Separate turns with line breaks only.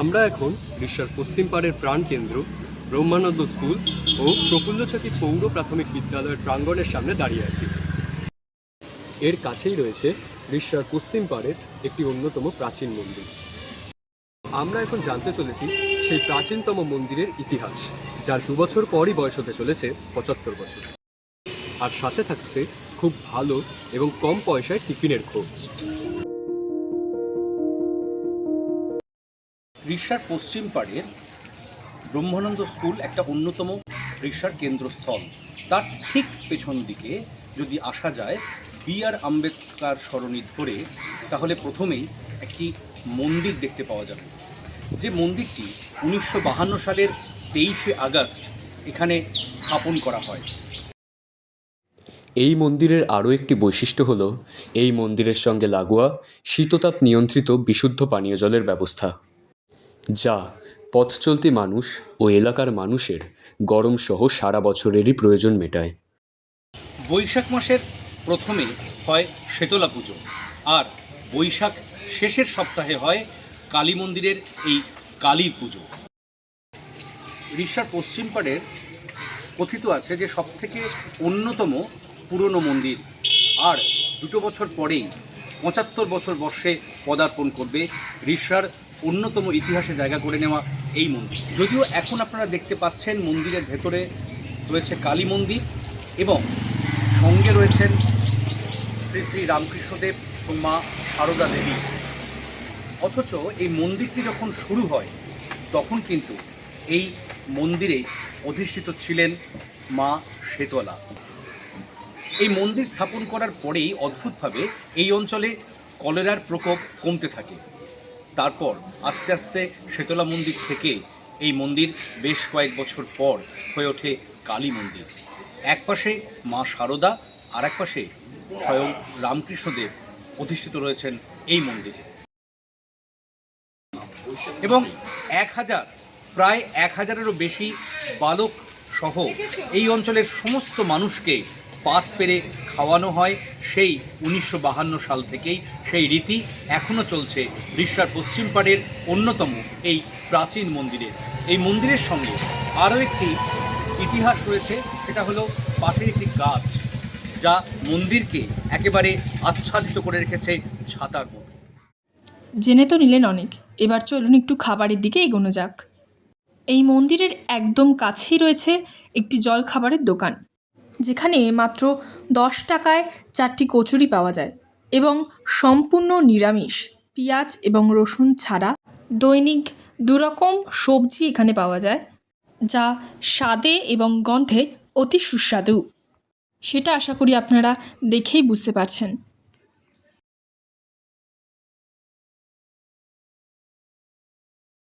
আমরা এখন রিষার পশ্চিম পাড়ের প্রাণকেন্দ্র, ব্রহ্মানন্দ স্কুল ও প্রফুল্লচাকি পৌর প্রাথমিক বিদ্যালয়ের প্রাঙ্গণের সামনে দাঁড়িয়ে আছি। এর কাছেই রয়েছে রিষার পশ্চিম পাড়ের একটি অন্যতম প্রাচীন মন্দির। আমরা এখন জানতে চলেছি সেই প্রাচীনতম মন্দিরের ইতিহাস, যার দু বছর পরই বয়স হতে চলেছে পঁচাত্তর বছর। আর সাথে থাকছে খুব ভালো এবং কম পয়সায় টিফিনের খোঁজ।
রিষার পশ্চিম পাড়ের ব্রহ্মানন্দ স্কুল একটা অন্যতম রিষার কেন্দ্রস্থল। তার ঠিক পেছন দিকে যদি আসা যায় বি আর আম্বেদকার সরণি ধরে, তাহলে প্রথমেই একটি মন্দির দেখতে পাওয়া যাবে। যে মন্দিরটি উনিশশো সালের তেইশে আগস্ট এখানে স্থাপন করা হয়।
এই মন্দিরের আরও একটি বৈশিষ্ট্য হল, এই মন্দিরের সঙ্গে লাগোয়া শীততাপ নিয়ন্ত্রিত বিশুদ্ধ পানীয় জলের ব্যবস্থা। যা পথ চলতি মানুষ ও এলাকার মানুষের গরম সহ সারা বছরেরই প্রয়োজন মেটায়।
বৈশাখ মাসের প্রথমে হয় শেতলা পুজো আর বৈশাখ শেষের সপ্তাহে হয় কালী মন্দিরের এই কালী পুজো। রিষার পশ্চিম পাড়ের কথিত আছে যে সবথেকে অন্যতম পুরনো মন্দির আর দুটো বছর পরেই পঁচাত্তর বছর বর্ষে পদার্পণ করবে রিষার অন্যতম ইতিহাসে জায়গা করে নেওয়া এই মন্দির। যদিও এখন আপনারা দেখতে পাচ্ছেন মন্দিরের ভেতরে রয়েছে কালী মন্দির এবং সঙ্গে রয়েছেন শ্রী শ্রী রামকৃষ্ণদেব এবং মা সারদা দেবী। অথচ এই মন্দিরটি যখন শুরু হয়, তখন কিন্তু এই মন্দিরে অধিষ্ঠিত ছিলেন মা শেতলা এই মন্দির স্থাপন করার পরেই অদ্ভুতভাবে এই অঞ্চলে কলেরার প্রকোপ কমতে থাকে। তারপর আস্তে আস্তে শেতলা মন্দির থেকে এই মন্দির বেশ কয়েক বছর পর হয়ে ওঠে কালী মন্দির। এক পাশে মা শারদা আর এক পাশে স্বয়ং রামকৃষ্ণদেব অধিষ্ঠিত রয়েছেন এই মন্দিরে। এবং এক হাজার, প্রায় এক হাজারেরও বেশি বালক সহ এই অঞ্চলের সমস্ত মানুষকে পাত পেরে খাওয়ানো হয়, সেই উনিশশো সাল থেকেই সেই রীতি এখনও চলছে বিশ্বার পশ্চিম পাড়ের অন্যতম এই প্রাচীন মন্দিরে। এই মন্দিরের সঙ্গে আরও একটি ইতিহাস রয়েছে, সেটা হলো পাশের একটি গাছ, যা মন্দিরকে একেবারে আচ্ছাদিত করে রেখেছে ছাতার মতো।
জেনে তো নিলেন অনেক, এবার চলুন একটু খাবারের দিকে এগোনো যাক। এই মন্দিরের একদম কাছেই রয়েছে একটি জল খাবারের দোকান। যেখানে মাত্র দশ টাকায় চারটি কচুরি পাওয়া যায় এবং সম্পূর্ণ নিরামিষ। পেঁয়াজ এবং রসুন ছাড়া দৈনিক দুরকম সবজি এখানে পাওয়া যায়, যা স্বাদে এবং গন্ধে অতি সুস্বাদু। সেটা আশা করি আপনারা দেখেই বুঝতে পারছেন।